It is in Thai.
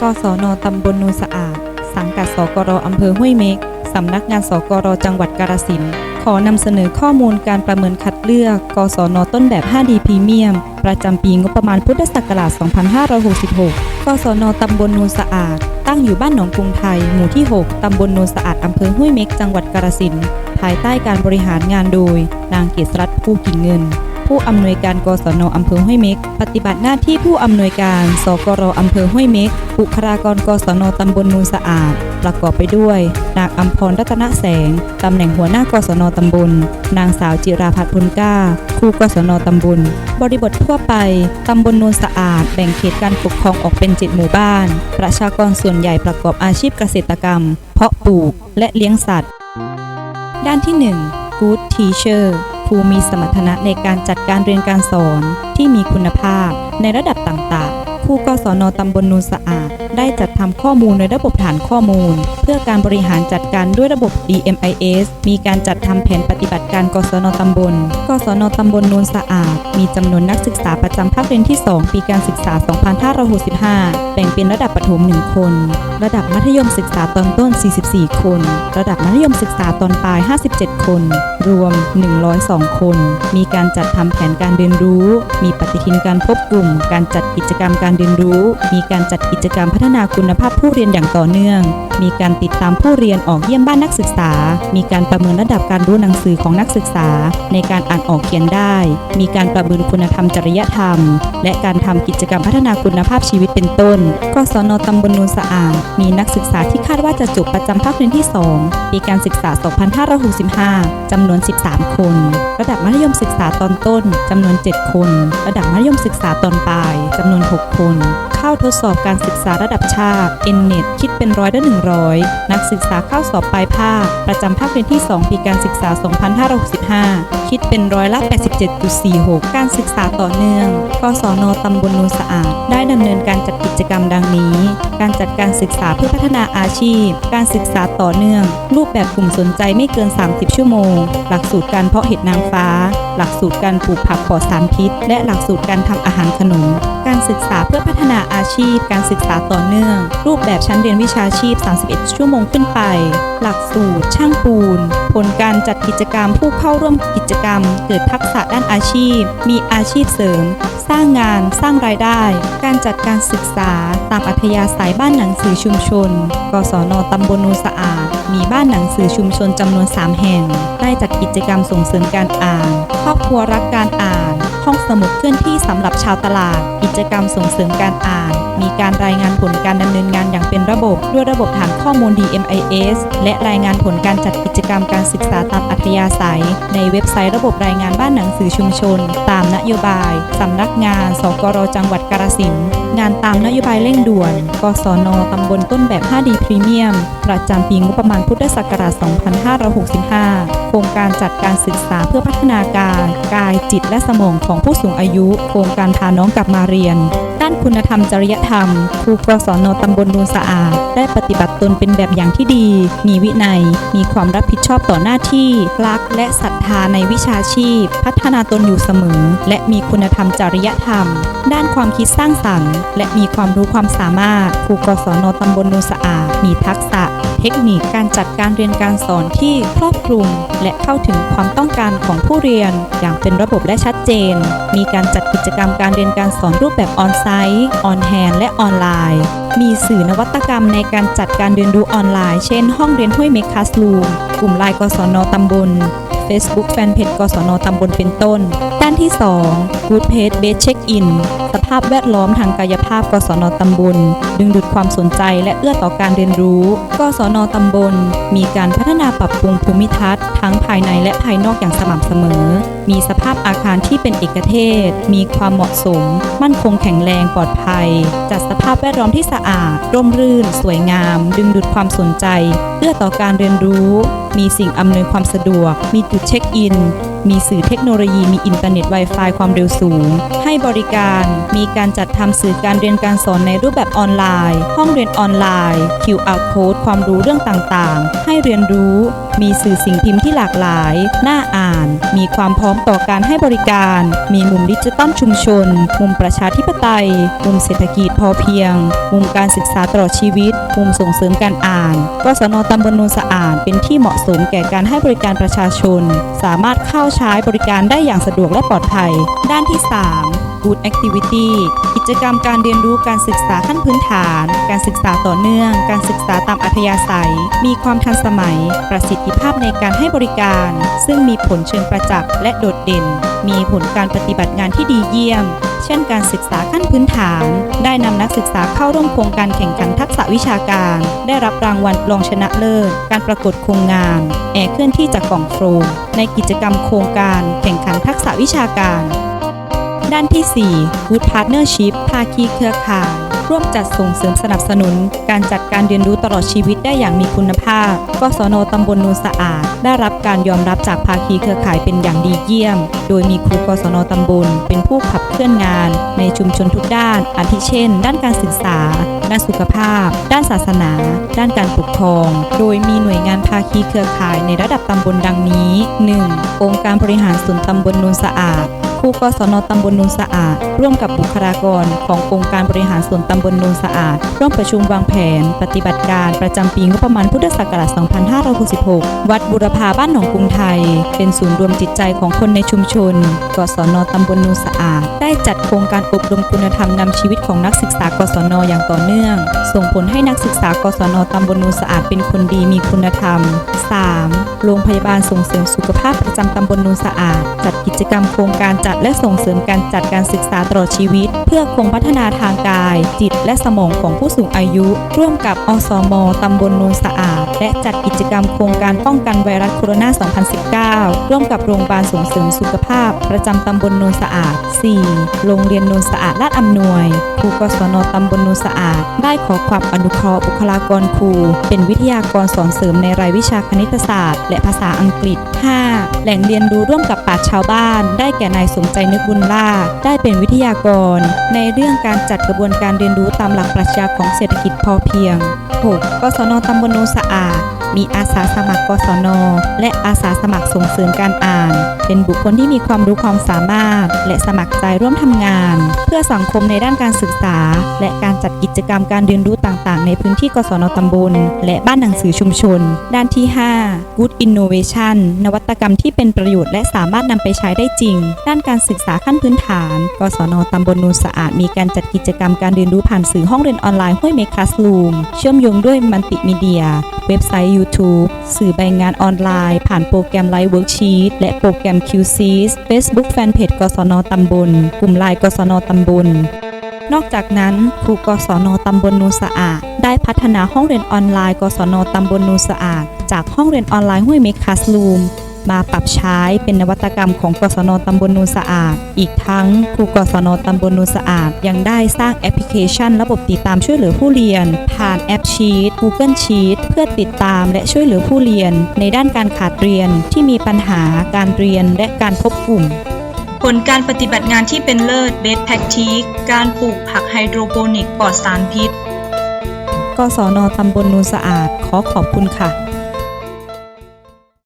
กศนตำบลนูสะอาด สังกัดสกรอำเภอห้วยเม็กสำนักงานสกรจังหวัดกาฬสินธุ์ขอนำเสนอข้อมูลการประเมินคัดเลือก กศนต้นแบบ 5D พรีเมียม ประจำปีงบประมาณพุทธศักราช 2566 กศนตำบลนูสะอาด ตั้งอยู่บ้านหนองกรุงไทย หมู่ที่ 6 ตำบลนูสะอาดอำเภอห้วยเม็ก จังหวัดกาฬสินธุ์ภายใต้การบริหารงานโดย นางเกษรัตน์ผู้กิ่งเงิน ผู้อำนวยการกศนอำเภอห้วยเม็ก ปฏิบัติหน้าที่ผู้อำนวยการ สกรอำเภอห้วยเม็ก บุคลากรกศนตำบลนูนสะอาด ประกอบไปด้วย นางอัมพรรัตนแสง ตำแหน่งหัวหน้ากศนตำบล นางสาวจิราพัฒน์พลก้า ครูกศนตำบล บริบททั่วไป ตำบลนูนสะอาด แบ่งเขตการปกครองออกเป็น7หมู่บ้าน ประชากรส่วนใหญ่ประกอบอาชีพเกษตรกรรม เพาะปลูก และเลี้ยงสัตว์ ด้านที่ 1 Good Teacher ผู้มีสมรรถนะในการจัดการเรียนการสอนที่มีคุณภาพในระดับต่างๆ ผู้กศนตำบลนูนสะอาด ได้จัดทำข้อมูลในระบบฐานข้อมูล เพื่อการบริหารจัดการด้วยระบบ DMIS มีการจัดทำแผนปฏิบัติการกศนตำบล กศนตำบลนูนสะอาด มีจำนวนนักศึกษาประจำภาคเรียนที่ 2 ปีการศึกษา 2565 แบ่งเป็นระดับประถม 1 คนระดับมัธยมศึกษาตอนต้น 44 คน ระดับมัธยมศึกษาตอนปลาย 57 คน รวม 102 คน มีการจัดทำแผนการเรียนรู้ มีปฏิทินการพบกลุ่ม การจัดกิจกรรมการเรียนรู้ มีการจัดกิจกรรมพัฒนาคุณภาพผู้เรียนอย่างต่อเนื่อง มีการติดตามผู้เรียนออกเยี่ยมบ้านนักศึกษา มีการประเมินระดับการรู้หนังสือของนักศึกษา ในการอ่านออกเขียนได้ มีการประเมินคุณธรรมจริยธรรม และการทำกิจกรรมพัฒนาคุณภาพชีวิตเป็นต้นกศนตำบลนูนสะอาดมีนักศึกษาที่คาดว่าจะจบประจำภาคเรียนที่ 2 ปีการศึกษา 2565 จำนวน 13 คน ระดับมัธยมศึกษาตอนต้น จำนวน 7 คน ระดับมัธยมศึกษาตอนปลาย จำนวน 6 คน เข้าทดสอบการศึกษาระดับชาติ NNET คิดเป็นร้อยละ100 นักศึกษาเข้าสอบปลายภาค ประจำภาคเรียนที่ 2 ปีการศึกษา 2565 คิดเป็นร้อยละ 87.46 การศึกษาต่อเนื่องกศนตำบลนูนสะอาด ได้ดำเนินการจัดกิจกรรมดังนี้ การจัดการศึกษาเพื่อพัฒนาอาชีพ การศึกษาต่อเนื่อง รูปแบบกลุ่มสนใจไม่เกิน 30 ชั่วโมง หลักสูตรการเพาะเห็ดนางฟ้า หลักสูตรการปลูกผักปลอดสารพิษ และหลักสูตรการทำอาหารขนม การศึกษาเพื่อพัฒนาอาชีพ การศึกษาต่อเนื่อง รูปแบบชั้นเรียนวิชาชีพ 31 ชั่วโมงขึ้นไป หลักสูตร ช่างปูน ผลการจัดกิจกรรม ผู้เข้าร่วมกิจกรรม เกิดทักษะด้านอาชีพ มีอาชีพเสริม สร้างงาน สร้างรายได้ การจัดการศึกษา ตามอัธยาศัยบ้านหนังสือชุมชน กศนตำบลนูสะอาด มีบ้านหนังสือชุมชนจำนวน 3 แห่ง ได้จัดกิจกรรมส่งเสริมการอ่าน ครอบครัวรักการอ่าน ห้องสมุดเคลื่อนที่สำหรับชาวตลาด กิจกรรมส่งเสริมการอ่าน มีการรายงานผลการดำเนินงานอย่างเป็นระบบ ด้วยระบบฐานข้อมูล DMIS และรายงานผลการจัดกิจกรรมการศึกษาตามอัธยาศัย ในเว็บไซต์ระบบรายงานบ้านหนังสือชุมชน ตามนโยบายสำนักงาน สกรจังหวัดกาฬสินธุ์งานตามนโยบายเร่งด่วนกศนตำบลต้นแบบ 5D พรีเมียมประจำปีงบประมาณพุทธศักราช 2565 ครงการจัดการศึกษาเพื่อพัฒนาการ กายจิตและสมองของผู้สูงอายุ โครงการพาน้องกลับมาเรียน ด้านคุณธรรมจริยธรรม ครูกศนตำบลนูนสะอาด ได้ปฏิบัติตนเป็นแบบอย่างที่ดี มีวินัย มีความรับผิดชอบต่อหน้าที่ รักและศรัทธาในวิชาชีพ พัฒนาตนอยู่เสมอ และมีคุณธรรมจริยธรรม ด้านความคิดสร้างสรรค์ และมีความรู้ความสามารถ ครูกศนตำบลนูนสะอาด มีทักษะ เทคนิคการจัดการเรียนการสอนที่ครอบคลุม และเข้าถึงความต้องการของผู้เรียน อย่างเป็นระบบและชัดเจน มีการจัดกิจกรรมการเรียนการสอนรูปแบบออนไซต์ออนแฮนและออนไลน์ มีสื่อนวัตกรรมในการจัดการเรียนรู้ออนไลน์ เช่น ห้องเรียนห้วยเมคคัสลูมกลุ่มไลน์กศนตำบล Facebook Fanpage กศนตำบลเป็นต้นานที่ 2 Good Page Base Check In สภาพแวดล้อมทางกายภาพกศนตำบล ดึงดูดความสนใจและเอื้อต่อการเรียนรู้ กศนตำบล มีการพัฒนาปรับปรุงภูมิทัศน์ทั้งภายในและภายนอกอย่างสม่ำเสมอ มีสภาพอาคารที่เป็นเอกเทศ มีความเหมาะสม มั่นคงแข็งแรงปลอดภัย จัดสภาพแวดล้อมที่สะอาด ร่มรื่น สวยงาม ดึงดูดความสนใจ เอื้อต่อการเรียนรู้ มีสิ่งอำนวยความสะดวก มีจุดเช็คอิน มีสื่อเทคโนโลยีมีอินเทอร์เน็ต Wi-Fi ความเร็วสูง ให้บริการ มีการจัดทำสื่อการเรียนการสอนในรูปแบบออนไลน์ ห้องเรียนออนไลน์ QR code ความรู้เรื่องต่างๆ ให้เรียนรู้ มีสื่อสิ่งพิมพ์ที่หลากหลาย น่าอ่าน มีความพร้อมต่อการให้บริการ มีมุมดิจิตอลชุมชน มุมประชาธิปไตย มุมเศรษฐกิจพอเพียง มุมการศึกษาตลอดชีวิต มุมส่งเสริมการอ่านกศนตำบลโนนสะอาด เป็นที่เหมาะสมแก่การให้บริการประชาชน สามารถเข้าใช้บริการได้อย่างสะดวกและปลอดภัย ด้านที่ 3 Good Activity กิจกรรมการเรียนรู้การศึกษาขั้นพื้นฐาน การศึกษาต่อเนื่อง การศึกษาตามอัธยาศัย มีความทันสมัย ประสิทธิภาพในการให้บริการ ซึ่งมีผลเชิงประจักษ์และโดดเด่น มีผลการปฏิบัติงานที่ดีเยี่ยม เช่นการศึกษาขั้นพื้นฐาน ได้นำนักศึกษาเข้าร่วมโครงการแข่งขันทักษะวิชาการ ได้รับรางวัลรองชนะเลิศ การประกวดโครงงาน แอร์เคลื่อนที่จากกล่องโฟมในกิจกรรมโครงการ แข่งขันทักษะวิชาการ ด้านที่4 Good Partnership ภาคีเครือข่าย ร่วมจัดส่งเสริมสนับสนุน การจัดการเรียนรู้ตลอดชีวิตได้อย่างมีคุณภาพ กศนตำบลนูนสะอาด ได้รับการยอมรับจากภาคีเครือข่ายเป็นอย่างดีเยี่ยม โดยมีครูกศนตำบล เป็นผู้ขับเคลื่อนงาน ในชุมชนทุกด้าน อาทิเช่น ด้านการศึกษา ด้านสุขภาพ ด้านศาสนา ด้านการปกครอง โดยมีหน่วยงานภาคีเครือข่ายในระดับตำบลดังนี้ 1. องค์การบริหารส่วนตำบลนูนสะอาด ครูกศนตำบลนูนสะอาด ร่วมกับบุคลากรขององค์การบริหารส่วนตำบลนูนสะอาด ร่วมประชุมวางแผน ปฏิบัติการประจำปีงบประมาณพุทธศักราช 2566 วัดบุรพาบ้านหนองกรุงไทย เป็นศูนย์รวมจิตใจของคนในชุมชน กศนตำบลนูนสะอาด ได้จัดโครงการอบรมคุณธรรมนำชีวิตของนักศึกษากศนอย่างต่อเนื่อง ส่งผลให้นักศึกษากศนตำบลนูนสะอาดเป็นคนดีมีคุณธรรม 3. โรงพยาบาลส่งเสริมสุขภาพประจำตำบลนูนสะอาด จัดกิจกรรมโครงการจัดและส่งเสริมการจัดการศึกษาตลอดชีวิต เพื่อคงพัฒนาทางกาย จิตและสมองของผู้สูงอายุ ร่วมกับอสมตำบลนูนสะอาด และจัดกิจกรรมโครงการป้องกันไวรัสโคโรนา 2019 ร่วมกับโรงพยาบาลส่งเสริมสุขภาพ ประจำตำบลนูนสะอาด 4. โรงเรียนนูนสะอาดลาดอำนวยครูกศนตำบลนูนสะอาด ได้ขอความอนุเคราะห์บุคลากรครู เป็นวิทยากรสอนเสริมในรายวิชาคณิตศาสตร์ และภาษาอังกฤษ 5. แหล่งเรียนรู้ร่วมกับปราชญ์ชาวบ้าน ได้แก่นายสมใจนึกบุญล่า ได้เป็นวิทยากร ในเรื่องการจัดกระบวนการเรียนรู้ตามหลักปรัชญาของเศรษฐกิจพอเพียง 6. กศนตำบลโนสะอาด มีอาสาสมัครกศน และอาสาสมัครส่งเสริมการอ่าน เป็นบุคคลที่มีความรู้ความสามารถ และสมัครใจร่วมทำงาน เพื่อสังคมในด้านการศึกษา และการจัดกิจกรรมการเรียนรู้ต่างๆ ในพื้นที่กศนตำบล และบ้านหนังสือชุมชน ด้านที่ 5 Good Innovation นวัตกรรมที่เป็นประโยชน์และสามารถนำไปใช้ได้จริง ด้านการศึกษาขั้นพื้นฐาน กศนตำบลนูนสะอาดมีการจัดกิจกรรมการเรียนรู้ผ่านสื่อห้องเรียนออนไลน์ห้วยเมคัสลูมเชื่อมโยงด้วยมัลติมีเดีย เว็บไซต์ยู YouTube สื่อใบงานออนไลน์ ผ่านโปรแกรมไลฟ์เวิร์กชีตและโปรแกรม QC Facebook Fanpage กศนตำบล กลุ่มไลน์กศนตำบล นอกจากนั้นครูกศนตำบลนูนสะอาด ได้พัฒนาห้องเรียนออนไลน์ กศนตำบลนูนสะอาด จากห้องเรียนออนไลน์ห้วยเมคคัสลูม มาปรับใช้เป็นนวัตกรรมของกศนตำบลนูนสะอาด อีกทั้งครูกศนตำบลนูนสะอาด ยังได้สร้างแอปพลิเคชัน ระบบติดตามช่วยเหลือผู้เรียน ผ่านแอปชีต Google Sheet เพื่อติดตามและช่วยเหลือผู้เรียน ในด้านการขาดเรียนที่มีปัญหาการเรียนและการพบกลุ่มผลการปฏิบัติงานที่เป็นเลิศ Best Practice การปลูกผักไฮโดรโปนิกปลอดสารพิษกศนตำบลนูนสะอาด ขอขอบคุณค่ะ